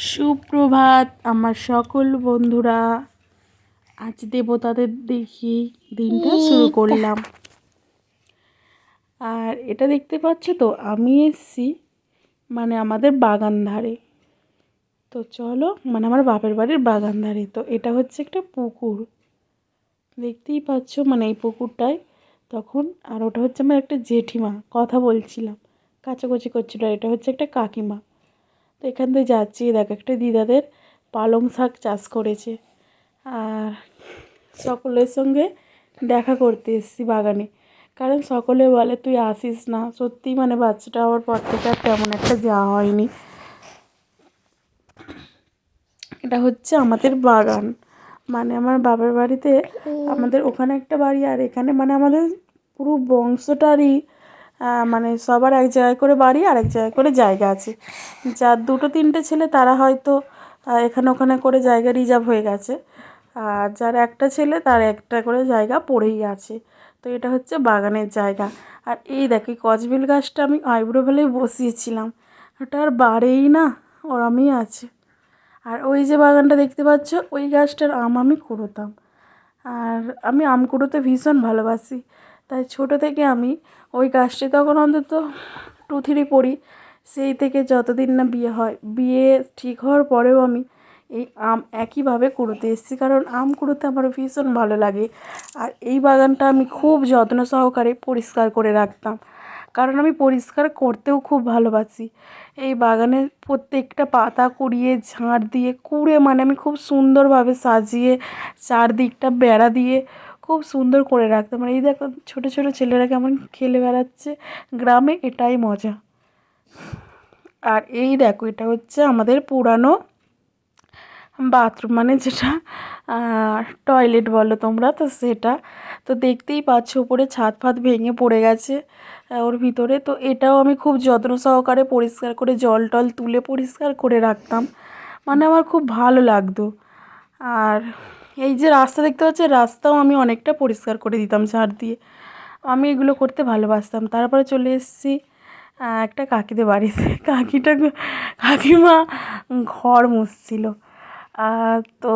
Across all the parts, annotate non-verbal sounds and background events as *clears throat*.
সুপ্রভাত আমার সকল বন্ধুরা। আজ দেবতাদের দেখি দিনটা শুরু করলাম। আর এটা দেখতে পাচ্ছ তো আমি এসছি মানে আমাদের বাগান ধারে। তো চলো মানে আমার বাপের বাড়ির বাগান ধারে। তো এটা হচ্ছে একটা পুকুর। দেখতেই পাচ্ছ মানে এই পুকুরটায় তখন আর ওটা হচ্ছে আমার একটা জেঠিমা কথা বলছিলাম। কাচাকুচি করছিল এটা হচ্ছে একটা কাকিমা। তো এখান থেকে যাচ্ছি। দেখ, একটা দিদাদের পালং শাক চাষ করেছে। আর সকলের সঙ্গে দেখা করতে এসেছি বাগানে। কারণ সকলে বলে, তুই আসিস না। সত্যিই মানে বাচ্চাটা হওয়ার পর থেকে আর তেমন একটা যাওয়া হয়নি। এটা হচ্ছে আমাদের বাগান। মানে আমার বাবার বাড়িতে আমাদের ওখানে একটা বাড়ি আর এখানে মানে আমাদের পুরো বংশটারই মানে সবার এক জায়গায় করে বাড়ি আর এক জায়গায় করে জায়গা আছে। যার দুটো তিনটে ছেলে, তারা হয়তো এখানে ওখানে করে জায়গা রিজার্ভ হয়ে গেছে। আর যার একটা ছেলে, তার একটা করে জায়গা পড়েই আছে। তো এটা হচ্ছে বাগানের জায়গা। আর এই দেখ কচবিল গাছটা আমি আইব্রো ভেলেই বসিয়েছিলাম। ওটা আর বাড়েই না, ওরমই আছে। আর ওই যে বাগানটা দেখতে পাচ্ছ, ওই গাছটার আম আমি কুড়োতাম। আর আমি আম কুড়োতে ভীষণ ভালোবাসি। তাই ছোটো থেকে আমি ওই গাছটি তখন অন্তত টু থ্রি পড়ি। সেই থেকে যতদিন না বিয়ে হয়, বিয়ে ঠিক হওয়ার পরেও আমি এই আম একইভাবে কুড়োতে এসেছি। কারণ আম কুড়োতে আমার ভীষণ ভালো লাগে। আর এই বাগানটা আমি খুব যত্ন সহকারে পরিষ্কার করে রাখতাম। কারণ আমি পরিষ্কার করতেও খুব ভালোবাসি। এই বাগানের প্রত্যেকটা পাতা কুড়িয়ে, ঝাঁট দিয়ে, কুড়ে মানে আমি খুব সুন্দরভাবে সাজিয়ে, চারদিকটা বেড়া দিয়ে খুব সুন্দর করে রাখতাম মানে এই দেখো, ছোটো ছোটো ছেলেরা কেমন খেলে বেড়াচ্ছে। গ্রামে এটাই মজা। আর এই দেখো, এটা হচ্ছে আমাদের পুরানো বাথরুম। মানে যেটা টয়লেট বলো তোমরা, তো সেটা। তো দেখতেই পাচ্ছ, উপরে ছাদ ফাদ ভেঙে পড়ে গেছে ওর ভিতরে। তো এটাও আমি খুব যত্ন সহকারে পরিষ্কার করে, জল টল তুলে পরিষ্কার করে রাখতাম। মানে আমার খুব ভালো লাগতো। আর এই যে রাস্তা দেখতে পাচ্ছি, রাস্তাও আমি অনেকটা পরিষ্কার করে দিতাম ঝাড় দিয়ে। আমি এগুলো করতে ভালোবাসতাম। তারপরে চলে এসেছি একটা কাকিদের বাড়িতে। *laughs* কাকিটা, কাকিমা ঘর মুছছিল। তো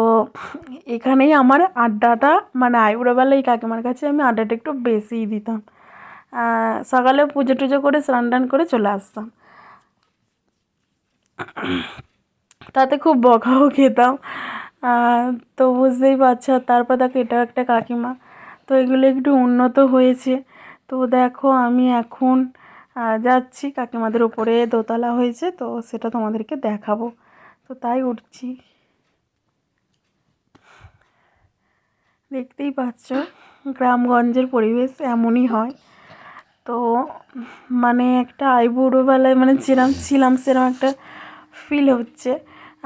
এখানেই আমার আড্ডাটা মানে আইবুড়োবেলা এই কাকিমার কাছে আমি আড্ডাটা একটু বেশিই দিতাম। সকালে পুজো টুজো করে, স্নান টান করে চলে আসতাম। তাতে খুব বকাও খেতাম। তো বুঝতেই পারছ, তারপর দেখো এটা একটা কাকিমা। তো এগুলো একটু উন্নত হয়েছে। তো দেখো আমি এখন যাচ্ছি, কাকিমাদের উপরে দোতলা হয়েছে, তো সেটা তোমাদেরকে দেখাবো। তো তাই উঠছি। দেখতেই পাচ্ছ, গ্রামগঞ্জের পরিবেশ এমনই হয়। তো মানে একটা আইবুড়োবেলায় মানে যেরম ছিলাম সেরম একটা ফিল হচ্ছে।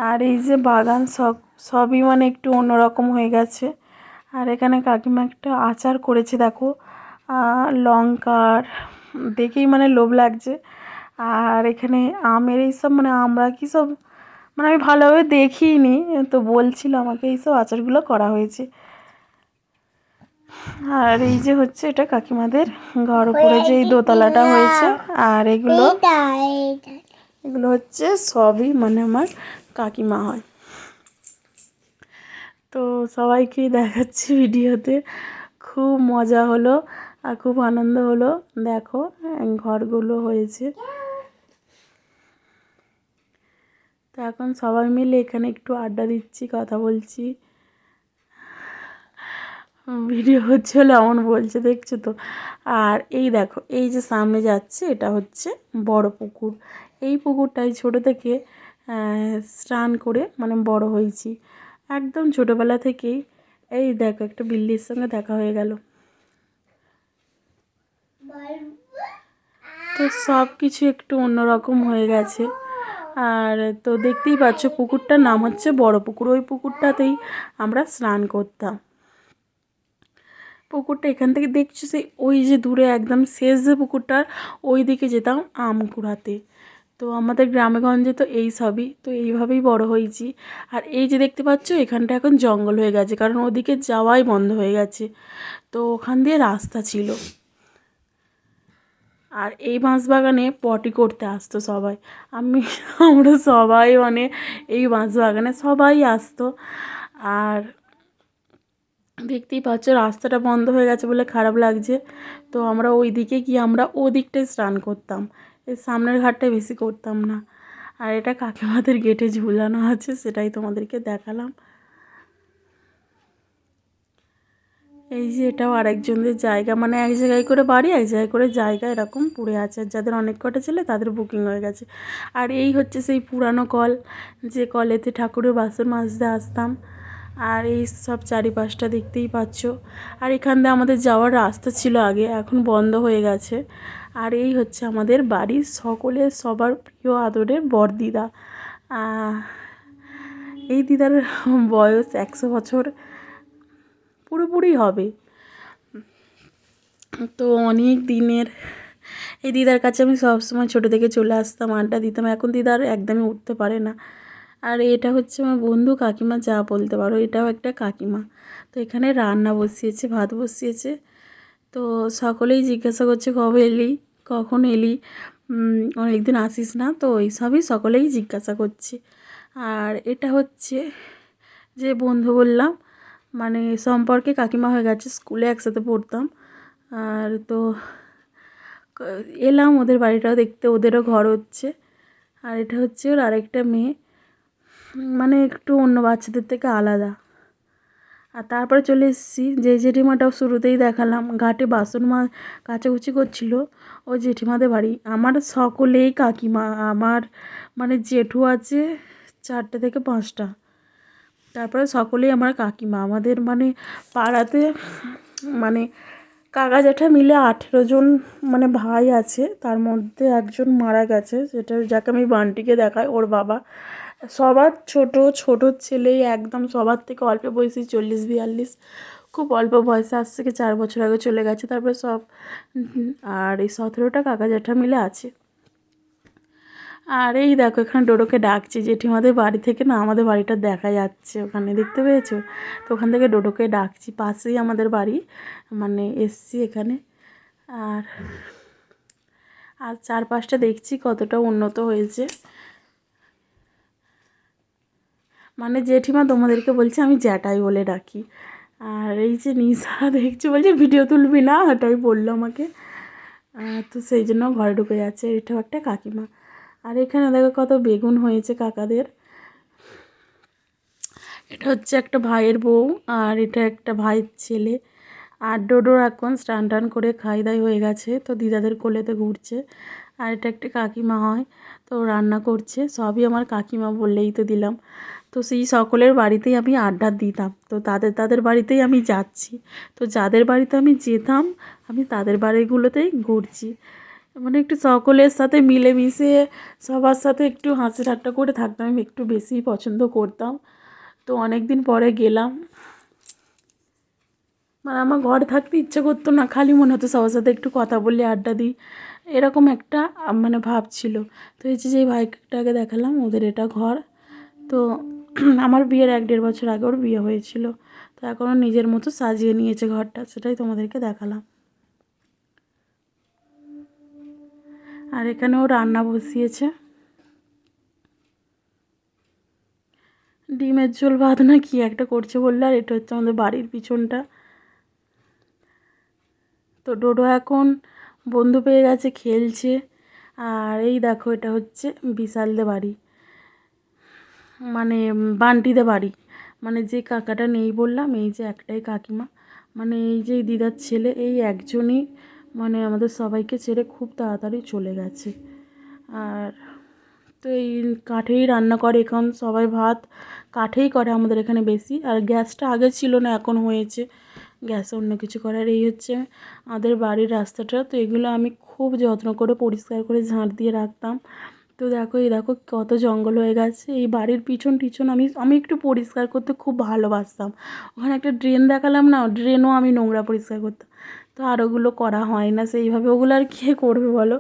আর এই যে বাগান সব সবই মানে একটু অন্যরকম হয়ে গেছে। আর এখানে কাকিমা একটা আচার করেছে দেখো। লঙ্কার দেখেই মানে লোভ লাগছে। আর এখানে আমের এইসব মানে আমরা কি সব মানে আমি ভালোভাবে দেখিনি তো বলছিল আমাকে এইসব আচারগুলো করা হয়েছে। আর এই যে হচ্ছে এটা কাকিমাদের ঘর উপরে যে এই দোতলাটা হয়েছে আর এগুলো এগুলো হচ্ছে সবই মানে আমার কাকিমা হয়। তো সবাইকেই দেখাচ্ছি ভিডিওতে। খুব মজা হলো আর খুব আনন্দ হলো। দেখো ঘরগুলো হয়েছে। তো এখন সবাই মিলে এখানে একটু আড্ডা দিচ্ছি, কথা বলছি। ভিডিও হচ্ছে হলে এমন বলছে, দেখছ তো? আর এই দেখো, এই যে সামনে যাচ্ছে, এটা হচ্ছে বড় পুকুর। এই পুকুরটাই ছোটো থেকে স্নান করে মানে বড় হয়েছি। একদম ছোটোবেলা থেকেই, এই দেখো একটা বিল্লির সঙ্গে দেখা হয়ে গেল। তো সব কিছু একটু অন্যরকম হয়ে গেছে। আর তো দেখতেই পাচ্ছ, পুকুরটার নাম হচ্ছে বড় পুকুর। ওই পুকুরটাতেই আমরা স্নান করতাম। পুকুরটা এখান থেকে দেখছ, সেই ওই যে দূরে একদম শেষ যে পুকুরটার ওই দিকে যেতাম আম কুড়াতে তো আমাদের গ্রামেগঞ্জে তো এই সবই, তো এইভাবেই বড় হয়েছি। আর এই যে দেখতে পাচ্ছ, এখানটা এখন জঙ্গল হয়ে গেছে, কারণ ওদিকে যাওয়াই বন্ধ হয়ে গেছে। তো ওখান দিয়ে রাস্তা ছিল। আর এই বাঁশ বাগানে পটি করতে আসতো সবাই। আমি, আমরা সবাই মানে এই বাঁশ বাগানে সবাই আসতো। আর দেখতেই পাচ্ছ, রাস্তাটা বন্ধ হয়ে গেছে বলে খারাপ লাগছে। তো আমরা ওই দিকে গিয়ে আমরা ওদিকটায় স্নান করতাম। এই সামনের ঘাটটায় বেশি করতাম না। আর এটা কাকিমাদের গেটে ঝুলানো আছে, সেটাই তোমাদেরকে দেখালাম। এই যে এটাও আরেকজনদের জায়গা মানে এক জায়গায় করে বাড়ি, এক জায়গায় করে জায়গা এরকম পড়ে আছে। যাদের অনেক কটা ছেলে, তাদের বুকিং হয়ে গেছে। আর এই হচ্ছে সেই পুরানো কল, যে কলেতে ঠাকুরের বাসন মাজতে আসতাম। আর এই সব চারিপাশটা দেখতেই পাচ্ছ। আর এখান দিয়ে আমাদের যাওয়ার রাস্তা ছিল আগে, এখন বন্ধ হয়ে গেছে। আর এই হচ্ছে আমাদের বাড়ির সকলের সবার প্রিয় আদরের বরদিদা এই দিদার বয়স একশো বছর পুরোপুরি হবে। তো অনেক দিনের এই দিদার কাছে আমি সবসময় ছোটো থেকে চলে আসতাম, আড্ডা দিতাম। এখন দিদার একদমই উঠতে পারে না। আর এটা হচ্ছে আমার বন্ধু কাকিমা, যা বলতে পারো, এটাও একটা কাকিমা। তো এখানে রান্না বসিয়েছে, ভাত বসিয়েছে। তো সকলেই জিজ্ঞাসা করছে, কবে এলি? কখন এলি? অনেক দিন আসিস না তো এইসবই সকলেই জিজ্ঞাসা করছে। আর এটা হচ্ছে যে বন্ধু বললাম মানে সম্পর্কে কাকিমা হয়ে গেছে, স্কুলে একসাথে পড়তাম। আর তো এলাম ওদের বাড়িটাও দেখতে, ওদেরও ঘর হচ্ছে। আর এটা হচ্ছে ওর আরেকটা মেয়ে মানে একটু অন্য বাচ্চাদের থেকে আলাদা। আর তারপরে চলে এসেছি, যে জেঠিমাটাও শুরুতেই দেখালাম, ঘাটে বাসন মা, কাচাকুচি করছিল। ও জেঠিমাদের বাড়ি। আমার সকলেই কাকিমা, আমার মানে জেঠু আছে চারটে থেকে পাঁচটা। তারপরে সকলেই আমার কাকিমা। আমাদের মানে পাড়াতে মানে কাকা জ্যাঠা মিলে আঠেরো জন মানে ভাই আছে। তার মধ্যে একজন মারা গেছে। সেটা যাকে আমি বান্টিকে দেখাই, ওর বাবা। সবার ছোট ছোট ছেলেই একদম সবার থেকে অল্প বয়সী, চল্লিশ, বিয়াল্লিশ। খুব অল্প বয়সে, আজ থেকে চার বছর আগে চলে গেছে, তারপরে সব আর এই সতেরোটা কাকা জ্যাঠা মিলে আছে। আর এই দেখো, এখানে ডোডোকে ডাকছি, জেঠিমাদের বাড়ি থেকে না আমাদের বাড়িটা দেখা যাচ্ছে, ওখানে দেখতে পেয়েছ? তো ওখান থেকে ডোডোকে ডাকছি, পাশেই আমাদের বাড়ি মানে এসছি এখানে। আর আর চারপাশটা দেখছি কতটা উন্নত হয়েছে। মানে জেঠিমা তোমাদেরকে বলছে আমি জ্যাঠাই বলে ডাকি। আর এই যে নিশা *laughs* দেখছি, বলছে ভিডিও তুলবি না ওটাই বলল আমাকে। তো সেই জন্য ঘরে ঢুকে যাচ্ছে, এটাও একটা কাকিমা। আর এখানে দেখো কত বেগুন হয়েছে কাকাদের। এটা হচ্ছে একটা ভাইয়ের বউ, আর এটা একটা ভাইয়ের ছেলে। আর ডোডোর এখন স্নান টান করে খাই দাই হয়ে গেছে, তো দিদাদের কোলেতে ঘুরছে। আর এটা একটা কাকিমা হয়, তো রান্না করছে। সবই আমার কাকিমা বললেই তো দিলাম। তো সেই সকলের বাড়িতেই আমি আড্ডা দিতাম। তো তাদের তাদের বাড়িতেই আমি যাচ্ছি। তো যাদের বাড়িতে আমি যেতাম, আমি তাদের বাড়িগুলোতেই ঘুরছি। মানে একটু সকলের সাথে মিলেমিশে, সবার সাথে একটু হাসি ঠাট্টা করে থাকতাম, আমি একটু বেশিই পছন্দ করতাম। তো অনেক দিন পরে গেলাম। মানে আমার ঘরে থাকতে ইচ্ছে করতো না, খালি মনে হতো সবার সাথে একটু কথা বললে আড্ডা দিই। এরকম একটা মানে ভাব ছিল। তো এই যে যেই ভাইটাকে দেখালাম, ওদের এটা ঘর। তো *clears throat* আমার বিয়ের এক দেড় বছর আগে ওর বিয়ে হয়েছিল। তো এখন নিজের মতো সাজিয়ে নিয়েছে ঘরটা, সেটাই তোমাদেরকে দেখালাম। আর এখানে ও রান্না বসিয়েছে। ডিমের ঝোল ভাত না কি একটা করছে বললে, আর এটা হচ্ছে আমাদের বাড়ির পিছনটা। তো ডোডো এখন বন্ধু পেয়ে গেছে, খেলছে। আর এই দেখো, এটা হচ্ছে বিশালদের বাড়ি। মানে বান্টিদের বাড়ি। মানে যে কাকাটা নেই বললাম, এই যে একটাই কাকিমা। মানে এই যে দিদার ছেলে, এই একজনই মানে আমাদের সবাইকে ছেড়ে খুব তাড়াতাড়ি চলে গেছে। আর তো এই কাঠেই রান্না করে, এখন সবাই ভাত কাঠেই করে আমাদের এখানে বেশি। আর গ্যাসটা আগে ছিল না, এখন হয়েছে। গ্যাসে অন্য কিছু করার। এই হচ্ছে আমাদের বাড়ির রাস্তাটা। তো এগুলো আমি খুব যত্ন করে পরিষ্কার করে ঝাঁট দিয়ে রাখতাম। তো দেখো, এই দেখো কত জঙ্গল হয়ে গেছে। এই বাড়ির পিছন টিছন আমি আমি একটু পরিষ্কার করতে খুব ভালোবাসতাম। ওখানে একটা ড্রেন দেখালাম না, ড্রেনও আমি নোংরা পরিষ্কার করতাম। তো আর ওগুলো করা হয় না সেইভাবে। ওগুলো আর কে করবে বলো?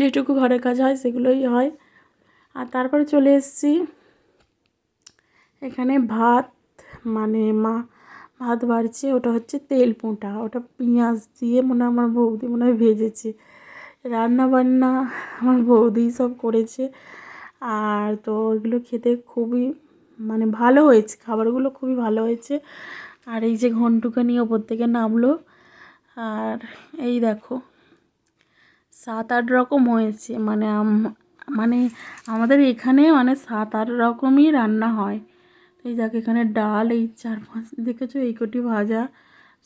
যেটুকু ঘরের কাজ হয় সেগুলোই হয়। আর তারপরে চলে এসেছি। এখানে ভাত মানে মা, ভাত বাড়ছে। ওটা হচ্ছে তেল পোঁটা। ওটা পেঁয়াজ দিয়ে মনে হয় আমার বৌদি মনে হয় ভেজেছে। রান্না বান্না আমার বৌদি সব করেছে। আর তো ওইগুলো খেতে খুবই মানে ভালো হয়েছে, খাবারগুলো খুবই ভালো হয়েছে। আর এই যে ঘন্টুকানি ওপর থেকে নামলো, আর এই দেখো, সাত আট রকম হয়েছে। মানে মানে আমাদের এখানে মানে সাত আট রকমই রান্না হয়। এই দেখো, এখানে ডাল, এই চার পাঁচ, দেখেছ এই কটি ভাজা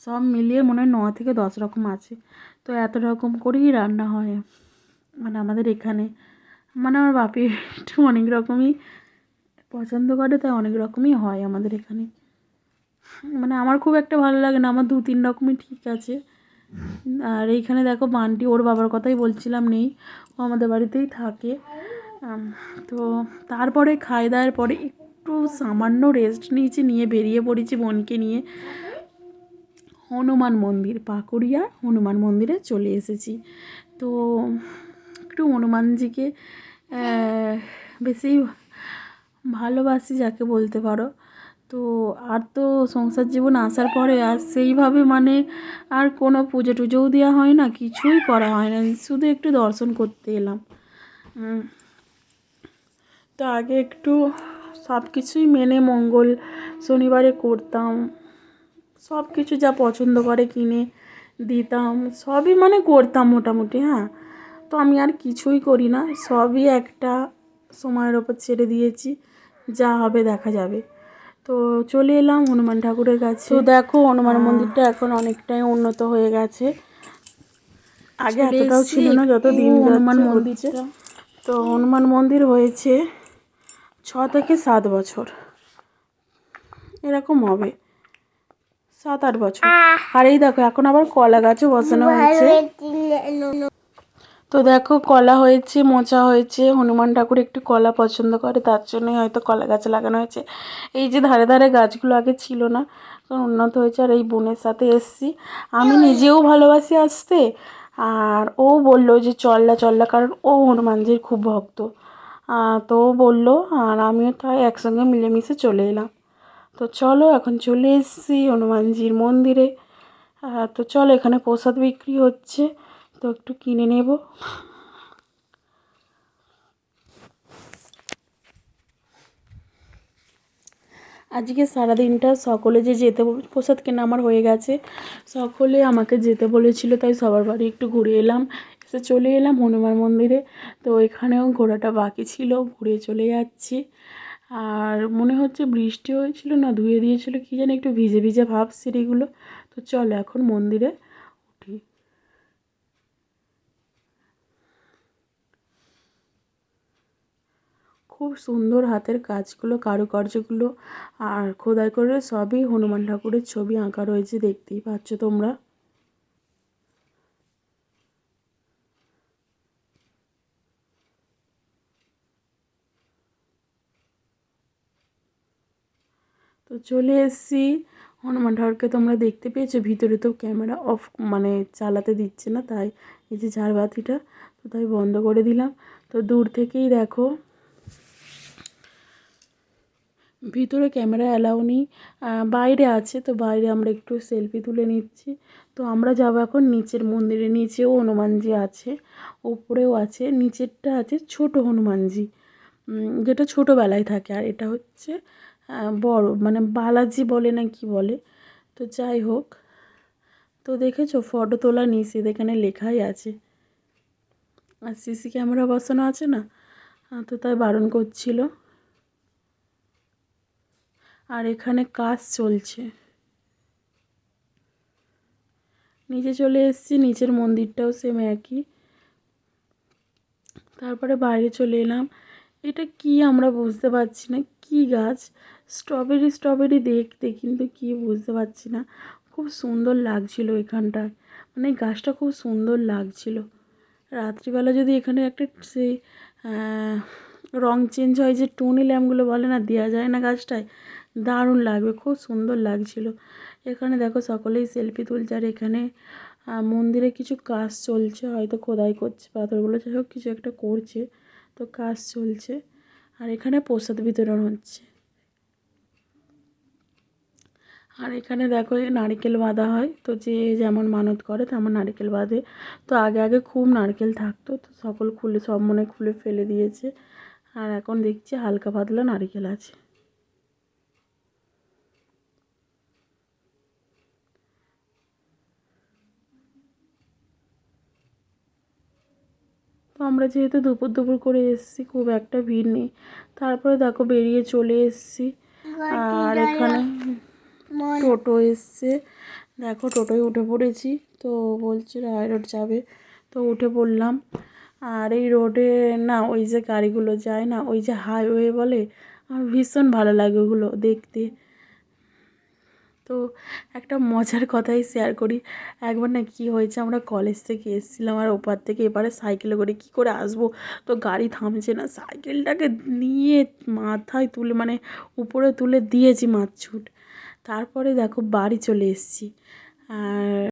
সব মিলিয়ে মনে হয় ন থেকে দশ রকম আছে। তো এত রকম করেই রান্না হয়। মানে আমাদের এখানে মানে আমার বাপি একটু অনেক রকমই পছন্দ করে, তাই অনেক রকমই হয় আমাদের এখানে। মানে আমার খুব একটা ভালো লাগে না, আমার দু তিন রকমই ঠিক আছে। আর এইখানে দেখো বান্টি, ওর বাবার কথাই বলছিলাম নেই, ও আমাদের বাড়িতেই থাকে। তো তারপরে খাই দাওয়ার পরে একটু সামান্য রেস্ট নিয়েছি, নিয়ে বেরিয়ে পড়েছি বোনকে নিয়ে। হনুমান মন্দির, পাকুড়িয়া হনুমান মন্দিরে চলে এসেছি। তো একটু হনুমানজিকে বেশি ভালোবাসি যাকে বলতে পারো। তো আর তো সংসার জীবন আসার পরে আর সেইভাবে মানে আর কোনো পুজো টুজোও দেওয়া হয় না, কিছুই করা হয় না, শুধু একটু দর্শন করতে এলাম। তো আগে একটু সব কিছুই মেনে মঙ্গল শনিবারে করতাম। সব কিছু যা পছন্দ করে কিনে দিতাম সবই মানে করতাম মোটামুটি হ্যাঁ। তো আমি আর কিছুই করি না সবই একটা সময়ের ওপর ছেড়ে দিয়েছি যা হবে দেখা যাবে। তো চলে এলাম হনুমান ঠাকুরের কাছে। তো দেখো হনুমান মন্দিরটা এখন অনেকটাই উন্নত হয়ে গেছে। আগে এতটাও ছিল না যত দিন হনুমান মন্দিরটা। তো হনুমান মন্দির হয়েছে ছ থেকে সাত বছর। এরকম হবে। সাত আট বছর। আর এই দেখো এখন আবার কলা গাছও বসানো হয়েছে। তো দেখো কলা হয়েছে মোচা হয়েছে হনুমান ঠাকুর একটু কলা পছন্দ করে তার জন্যই হয়তো কলা গাছ লাগানো হয়েছে। এই যে ধারে ধারে গাছগুলো আগে ছিল না কারণ উন্নত হয়েছে আর এই বোনের সাথে এসছি। আমি নিজেও ভালোবাসি আসতে আর ও বলল যে চল্লা চল্লা কারণ ও হনুমানজির খুব ভক্ত। তো ও বলল আর আমিও তাই একসঙ্গে মিলেমিশে চলে এলাম। তো চলো এখন চলে এসেছি হনুমানজির মন্দিরে। তো চলো এখানে প্রসাদ বিক্রি হচ্ছে, তো একটু কিনে নেব। আজকে সারাদিনটা সকলে যে যেতে প্রসাদ কেনা আমার হয়ে গেছে। সকলে আমাকে যেতে বলেছিল, তাই সবার বাড়ি একটু ঘুরে এলাম। এসে চলে এলাম হনুমান মন্দিরে। তো এখানেও ঘোরাটা বাকি ছিল, ঘুরে চলে যাচ্ছি। আর মনে হচ্ছে বৃষ্টি হয়েছিল না, ধুয়ে দিয়েছিল, কি জানি একটু ভিজে ভিজে ভাব সিঁড়িগুলো। তো চলো এখন মন্দিরে উঠি। খুব সুন্দর হাতের কাজগুলো, কারুকার্যগুলো, আর খোদাই করে সবই হনুমান ঠাকুরের ছবি আঁকা রয়েছে, দেখতেই পাচ্ছ তোমরা। চলে এসেছি। হনুমান ঠাকুরকে তোমরা দেখতে পেয়েছ। ভিতরে তো ক্যামেরা অফ মানে চালাতে দিচ্ছে না, তাই এই যে ঝাড়বাতিটা, তো তাই বন্ধ করে দিলাম। তো দূর থেকেই দেখো। ভিতরে ক্যামেরা অ্যালাউ নেই। বাইরে আছে, তো বাইরে আমরা একটু সেলফি তুলে নিচ্ছি। তো আমরা যাব এখন নিচের মন্দিরে। নিচেও হনুমানজি আছে, ওপরেও আছে, নিচেরটা আছে ছোট হনুমানজি। যেটা ছোটোবেলায় থাকে। আর এটা হচ্ছে বড় মানে বালাজি বলে না কি বলে? তো যাই হোক, তো দেখেছ ফটো তোলা নিষেধ এখানে লেখাই আছে। আর সিসি ক্যামেরা বসানো আছে না? তো তাই বারণ করছিল। আর এখানে কাজ চলছে। নিচে চলে এসেছি, নিচের মন্দিরটাও সেম একই। তারপরে বাইরে চলে এলাম। এটা কি আমরা বুঝতে পারছি না, কি গাছ? স্ট্রবেরি স্ট্রবেরি দেখতে কিন্তু কি বুঝতে পারছি না। খুব সুন্দর লাগছিল এখানটায়। মানে গাছটা খুব সুন্দর লাগছিল। রাত্রিবেলা যদি এখানে একটা সেই রং চেঞ্জ হয়, যে টুনি ল্যাম্পগুলো বলে না দেওয়া যায় না গাছটায়, দারুণ লাগবে, খুব সুন্দর লাগছিল। এখানে দেখো সকলেই সেলফি তুলছে, আর এখানে মন্দিরে কিছু কাজ চলছে, হয়তো খোদাই করছে, পাথরগুলো যাই হোক, কিছু একটা করছে, তো কাজ চলছে। আর এখানে প্রসাদ বিতরণ হচ্ছে। আর এখানে দেখো এই নারকেল বাঁধা হয়। তো যে যেমন মানত করে তেমন নারকেল বাঁধে। তো আগে আগে খুব নারকেল থাকতো। তো সকল খুলে সব মনে খুলে ফেলে দিয়েছে। আর এখন দেখছি হালকা পাতলা নারকেল আছে। তো আমরা যেহেতু দুপুর দুপুর করে এসেছি খুব একটা ভিড় নেই। তারপরে দেখো বেরিয়ে চলে এসেছি। আর এখানে টোটো এসছে। দেখো টোটোয় উঠে পড়েছি। তো বলছে রায় রোড যাবে। তো উঠে পড়লাম। আর এই রোডে, না, ওই যে গাড়িগুলো যায় না, ওই যে হাইওয়ে বলে, আমার ভীষণ ভালো লাগে ওগুলো দেখতে। তো একটা মজার কথাই শেয়ার করি। একবার না কী হয়েছে, আমরা কলেজ থেকে এসেছিলাম আর ওপার থেকে এপারে সাইকেলে করে কী করে আসব? তো গাড়ি থামছে না। সাইকেলটাকে নিয়ে মাথায় তুলে মানে উপরে তুলে দিয়েছি মারছুট তারপরে দেখো বাড়ি চলে এসেছি। আর